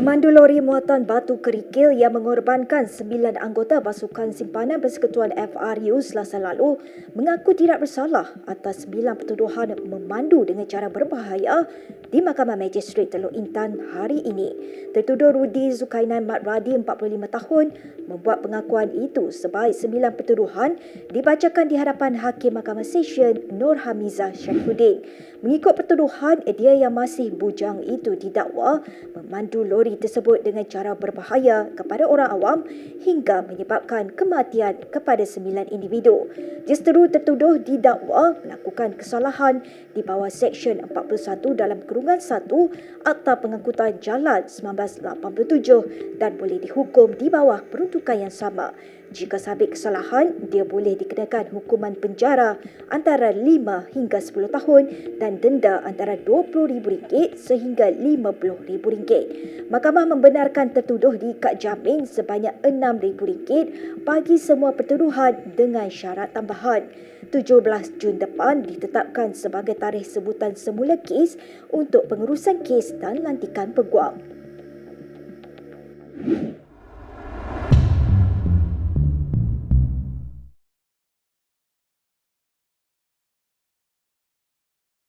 Pemandu lori muatan batu kerikil yang mengorbankan sembilan anggota pasukan simpanan persekutuan FRU selasa lalu mengaku tidak bersalah atas sembilan pertuduhan memandu dengan cara berbahaya di Mahkamah Magistrate Teluk Intan hari ini. Tertuduh Rudi Zulkainan Mat Radi 45 tahun membuat pengakuan itu sebaik sembilan pertuduhan dibacakan di hadapan Hakim Mahkamah Session Nur Hamiza Syafuddin. Mengikut pertuduhan, dia yang masih bujang itu didakwa memandu lori tersebut dengan cara berbahaya kepada orang awam hingga menyebabkan kematian kepada sembilan individu. Justeru tertuduh didakwa melakukan kesalahan di bawah Seksyen 41 dalam kurungan 1 Akta Pengangkutan Jalan 1987 dan boleh dihukum di bawah peruntukan yang sama. Jika sabit kesalahan, dia boleh dikenakan hukuman penjara antara 5 hingga 10 tahun dan denda antara RM20,000 sehingga RM50,000. Mahkamah membenarkan tertuduh diikat jamin sebanyak RM6,000 bagi semua pertuduhan dengan syarat tambahan. 17 Jun depan ditetapkan sebagai tarikh sebutan semula kes untuk pengurusan kes dan lantikan peguam.